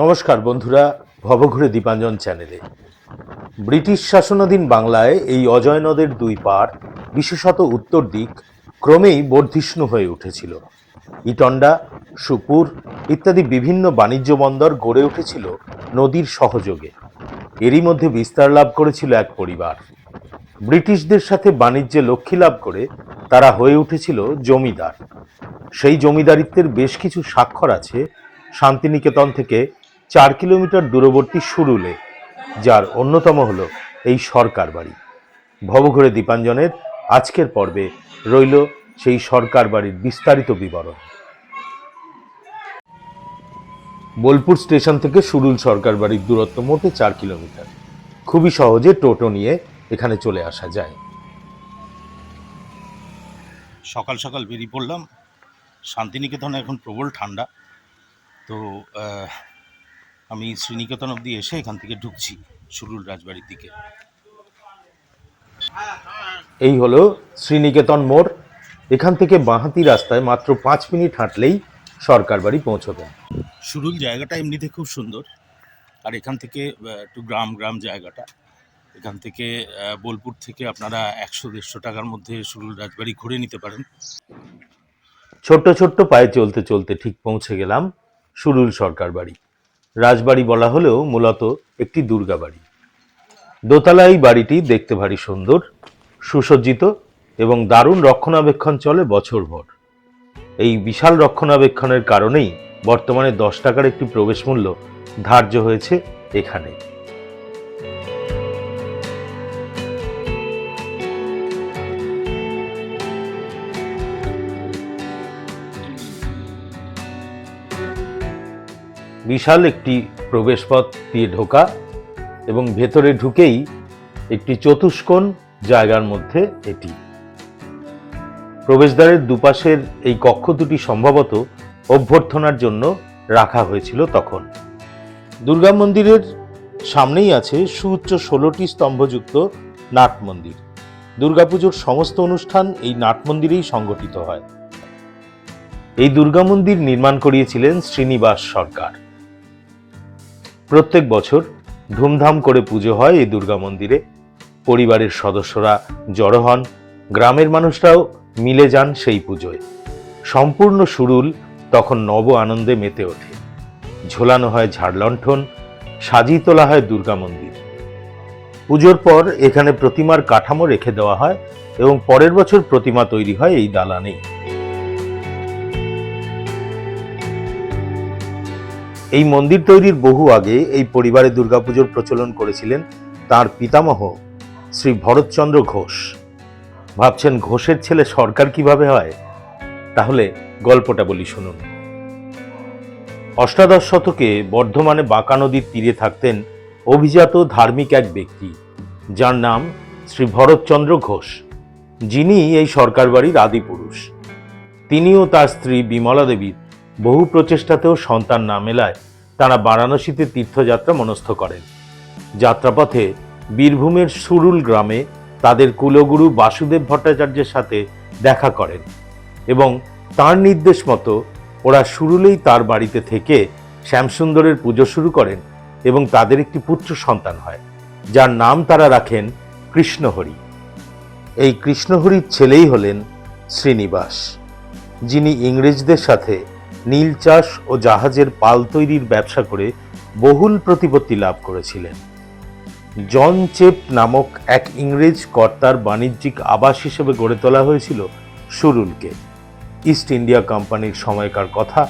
নমস্কার বন্ধুরা, ভবঘুরে দীপাঞ্জন চ্যানেলে। ব্রিটিশ শাসনাধীন বাংলায় এই অজয় নদের দুই পার বিশেষত উত্তর দিক, ক্রমেই বর্ধিষ্ণু হয়ে উঠেছিল। ইটন্ডা, সুপুর ইত্যাদি বিভিন্ন বাণিজ্য বন্দর গড়ে উঠেছিল নদীর সহযোগে। এরই মধ্যে বিস্তার লাভ করেছিল এক পরিবার। ব্রিটিশদের সাথে বাণিজ্যে লক্ষ্মী লাভ করে তারা হয়ে উঠেছিল জমিদার। সেই জমিদারিত্বের বেশ কিছু স্বাক্ষর আছে শান্তিনিকেতন থেকে চার কিলোমিটার দূরবর্তী সুরুলে, যার অন্যতম হলো এই সরকার বাড়ি। ভবঘুরে দীপাঞ্জনের আজকের পর্বে রইল সেই সরকার বাড়ির বিস্তারিত বিবরণ। বোলপুর স্টেশন থেকে সুরুল সরকার বাড়ির দূরত্ব মোটে চার কিলোমিটার। খুবই সহজে টোটো নিয়ে এখানে চলে আসা যায়। সকাল সকাল বেরিয়ে পড়লাম। শান্তিনিকেতনে এখন প্রবল ঠান্ডা। তো আমি শ্রীনিকেতন অবধি এসে এখান থেকে ঢুকছি সুরুল রাজবাড়ির দিকে। এই হলো শ্রীনিকেতন মোড়। এখান থেকে বাঁহাতি রাস্তায় মাত্র পাঁচ মিনিট হাঁটলেই সরকার বাড়ি পৌঁছবেন সুরুল জায়গাটা এমনিতে খুব সুন্দর। আর এখান থেকে একটু গ্রাম গ্রাম জায়গাটা। এখান থেকে বোলপুর থেকে আপনারা একশো দেড়শো টাকার মধ্যে সুরুল রাজবাড়ি ঘুরে নিতে পারেন। ছোট্ট ছোট্ট পায়ে চলতে চলতে ঠিক পৌঁছে গেলাম সুরুল সরকার বাড়ি। রাজবাড়ি বলা হলেও মূলত একটি দুর্গা বাড়ি। দোতলা এই বাড়িটি দেখতে ভারী সুন্দর, সুসজ্জিত এবং দারুণ রক্ষণাবেক্ষণ চলে বছরভর। এই বিশাল রক্ষণাবেক্ষণের কারণেই বর্তমানে দশ টাকার একটি প্রবেশ মূল্য ধার্য হয়েছে এখানে। বিশাল একটি প্রবেশপথ দিয়ে ঢোকা এবং ভেতরে ঢুকেই একটি চতুষ্কোণ জায়গার মধ্যে এটি। প্রবেশদ্বারের দুপাশের এই কক্ষ দুটি সম্ভবত অভ্যর্থনার জন্য রাখা হয়েছিল তখন। দুর্গা মন্দিরের সামনেই আছে সুউচ্চ ষোলোটি স্তম্ভযুক্ত নাট মন্দির। দুর্গাপুজোর সমস্ত অনুষ্ঠান এই নাট মন্দিরেই সংগঠিত হয়। এই দুর্গা মন্দির নির্মাণ করিয়েছিলেন শ্রীনিবাস সরকার। প্রত্যেক বছর ধুমধাম করে পুজো হয় এই দুর্গা মন্দিরে। পরিবারের সদস্যরা জড়ো হন, গ্রামের মানুষরাও মিলে যান সেই পুজোয়। সম্পূর্ণ সুরুল তখন নব আনন্দে মেতে ওঠে। ঝোলানো হয় ঝাড়লণ্ঠন সাজিয়ে তোলা হয় দুর্গা মন্দির। পুজোর পর এখানে প্রতিমার কাঠামো রেখে দেওয়া হয় এবং পরের বছর প্রতিমা তৈরি হয় এই দালানেই। এই মন্দির তৈরির বহু আগে এই পরিবারে দুর্গাপুজোর প্রচলন করেছিলেন তার পিতামহ শ্রী ভরতচন্দ্র ঘোষ। ভাবছেন ঘোষের ছেলে সরকার কীভাবে হয়? তাহলে গল্পটা বলি, শুনুন। অষ্টাদশ শতকে বর্ধমানে বাঁকা নদীর তীরে থাকতেন অভিজাত ধার্মিক এক ব্যক্তি, যার নাম শ্রী ভরতচন্দ্র ঘোষ। যিনি এই সরকার বাড়ির আদিপুরুষ। তিনিও তার স্ত্রী বিমলা দেবীর বহু প্রচেষ্টাতেও সন্তান না মেলায় তারা বারাণসীতে তীর্থযাত্রা মনস্থ করেন। যাত্রাপথে বীরভূমের সুরুল গ্রামে তাদের কুলগুরু বাসুদেব ভট্টাচার্যের সাথে দেখা করেন এবং তার নির্দেশ মতো ওরা সুরুলেই তার বাড়িতে থেকে শ্যামসুন্দরের পুজো শুরু করেন এবং তাদের একটি পুত্র সন্তান হয়, যার নাম তারা রাখেন কৃষ্ণহরি। এই কৃষ্ণহরির ছেলেই হলেন শ্রীনিবাস, যিনি ইংরেজদের সাথে নীল চাষ ও জাহাজের পাল তৈরির ব্যবসা করে বহুল প্রতিপত্তি লাভ করেছিলেন। জন চেপ নামক এক ইংরেজ কর্তার বাণিজ্যিক আবাস হিসেবে গড়ে তোলা হয়েছিল সুরুলকে। ইস্ট ইন্ডিয়া কোম্পানির সময়কার কথা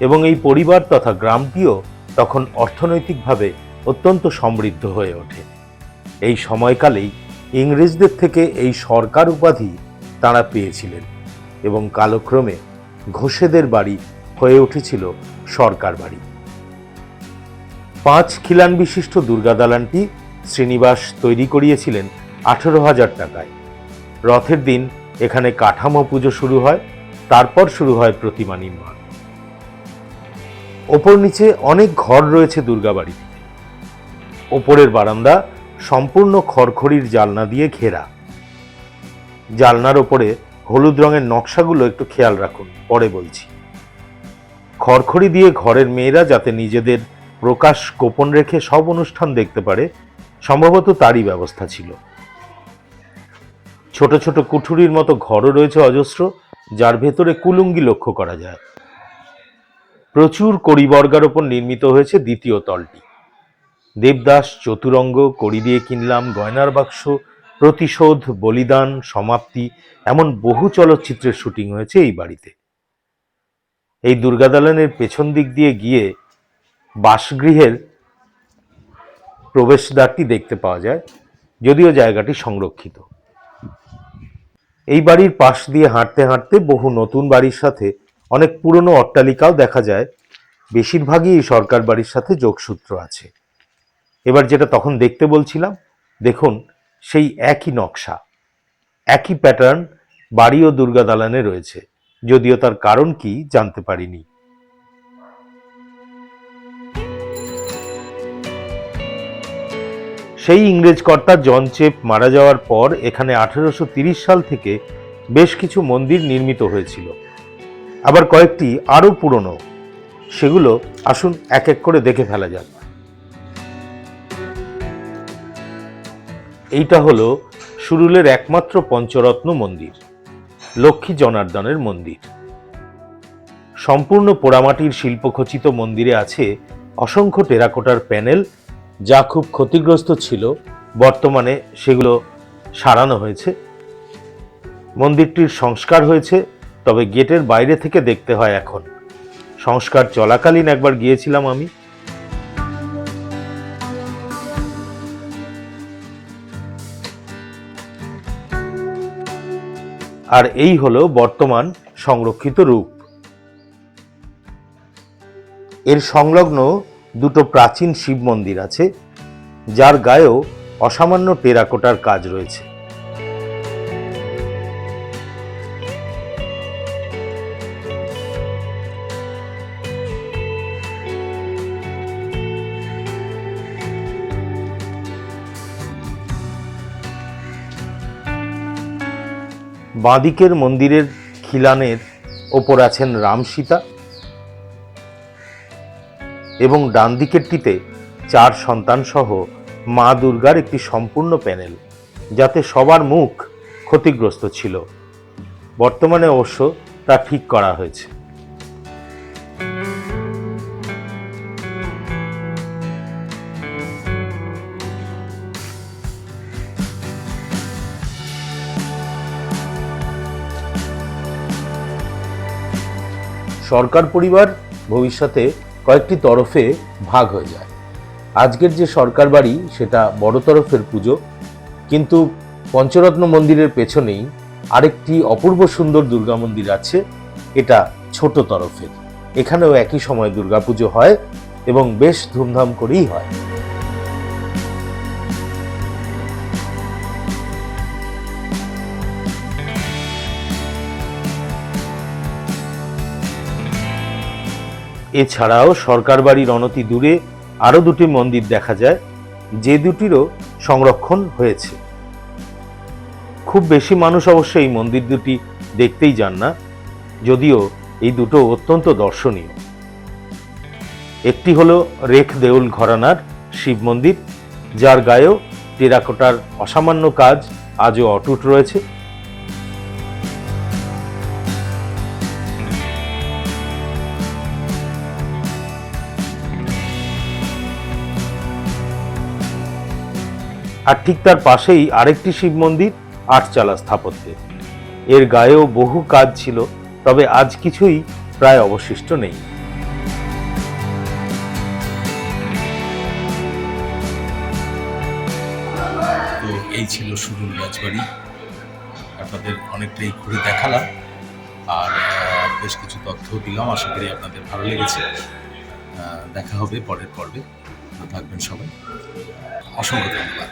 এবং এই পরিবার তথা গ্রামটিও তখন অর্থনৈতিকভাবে অত্যন্ত সমৃদ্ধ হয়ে ওঠে। এই সময়কালেই ইংরেজদের থেকে এই সরকার উপাধি তাঁরা পেয়েছিলেন এবং কালক্রমে ঘোষেদের বাড়ি হয়ে উঠেছিল সরকার বাড়ি। পাঁচ খিলান বিশিষ্ট দুর্গা দালানটি শ্রীনিবাস তৈরি করিয়েছিলেন আঠেরো হাজার টাকায়। রথের দিন এখানে কাঠামো পুজো শুরু হয়, তারপর শুরু হয় প্রতিমা নির্মাণ। ওপর নিচে অনেক ঘর রয়েছে দুর্গাবাড়িতে ওপরের বারান্দা সম্পূর্ণ খড়খড়ির জালনা দিয়ে ঘেরা। জালনার ওপরে হলুদ রঙের নকশাগুলো একটু খেয়াল রাখুন, পরে বলছি। খড়খড়ি দিয়ে ঘরের মেয়েরা যাতে নিজেদের প্রকাশ গোপন রেখে সব অনুষ্ঠান দেখতে পারে, সম্ভবত তারই ব্যবস্থা ছিল। ছোট ছোট কুঠুরির মতো ঘরও রয়েছে অজস্র, যার ভেতরে কুলুঙ্গি লক্ষ্য করা যায়। প্রচুর কড়িবর্গার ওপর নির্মিত হয়েছে দ্বিতীয় তলটি। দেবদাস চতুরঙ্গ, কড়ি দিয়ে কিনলাম, গয়নার বাক্স, প্রতিশোধ, বলিদান, সমাপ্তি, এমন বহু চলচ্চিত্রের শুটিং হয়েছে এই বাড়িতে। এই দুর্গাদালানের পেছন দিক দিয়ে গিয়ে বাসগৃহের প্রবেশদ্বারটি দেখতে পাওয়া যায়, যদিও জায়গাটি সংরক্ষিত। এই বাড়ির পাশ দিয়ে হাঁটতে হাঁটতে বহু নতুন বাড়ির সাথে অনেক পুরনো অট্টালিকাও দেখা যায়। বেশিরভাগই এই সরকার বাড়ির সাথে যোগসূত্র আছে। এবার যেটা তখন দেখতে বলছিলাম, দেখুন, সেই একই নকশা, একই প্যাটার্ন বাড়ি ও দুর্গা দালানে রয়েছে। যদিও তার কারণ কি জানতে পারিনি। সেই ইংরেজ কর্তা জন চেপ মারা যাওয়ার পর এখানে আঠেরোশো সাল থেকে বেশ কিছু মন্দির নির্মিত হয়েছিল। আবার কয়েকটি আরও পুরনো। সেগুলো আসুন এক এক করে দেখে ফেলা যাক। এইটা হলো সুরুলের একমাত্র পঞ্চরত্ন মন্দির। লক্ষ্মী জনার্দনের মন্দির। সম্পূর্ণ পোড়ামাটির শিল্পখচিত মন্দিরে আছে অসংখ্য টেরাকোটার প্যানেল, যা খুব ক্ষতিগ্রস্ত ছিল। বর্তমানে সেগুলো সারানো হয়েছে। মন্দিরটির সংস্কার হয়েছে, তবে গেটের বাইরে থেকে দেখতে হয় এখন। সংস্কার চলাকালীন একবার গিয়েছিলাম আমি। আর এই হল বর্তমান সংরক্ষিত রূপ। এর সংলগ্ন দুটো প্রাচীন শিব মন্দির আছে, যার গায়েও অসামান্য টেরাকোটার কাজ রয়েছে। বাঁদিকের মন্দিরের খিলানের ওপর আছেন রাম সীতা এবং ডান দিকেরটিতে চার সন্তান সহ মা দুর্গার একটি সম্পূর্ণ প্যানেল, যাতে সবার মুখ ক্ষতিগ্রস্ত ছিল। বর্তমানে অবশ্য তা ঠিক করা হয়েছে। সরকার পরিবার ভবিষ্যতে কয়েকটি তরফে ভাগ হয়ে যায়। আজকের যে সরকার বাড়ি, সেটা বড় তরফের পুজো। কিন্তু পঞ্চরত্ন মন্দিরের পেছনেই আরেকটি অপূর্ব সুন্দর দুর্গা মন্দির আছে, এটা ছোট তরফের। এখানেও একই সময় দুর্গাপুজো হয় এবং বেশ ধুমধাম করেই হয়। এছাড়াও সরকার বাড়ির অনতি দূরে আরও দুটি মন্দির দেখা যায়, যে দুটিরও সংরক্ষণ হয়েছে। খুব বেশি মানুষ অবশ্য এই মন্দির দুটি দেখতেই যান না, যদিও এই দুটো অত্যন্ত দর্শনীয়। একটি হলো রেখ দেউল ঘরানার শিব মন্দির, যার গায়েও টেরাকোটার অসামান্য কাজ আজও অটুট রয়েছে। আর ঠিক তার পাশেই আরেকটি শিব মন্দির, আটচালা স্থাপত্যের এর গায়েও বহু কাজ ছিল, তবে আজ কিছুই প্রায় অবশিষ্ট নেই। তো এই ছিল সুরুল রাজবাড়ি। আপনাদের অনেকটাই ঘুরে দেখালাম। আর বেশ কিছু তথ্য দিলাম, আশা করি আপনাদের ভালো লেগেছে। দেখা হবে পরের পর্বে। থাকবেন সবাই। অসংখ্য ধন্যবাদ।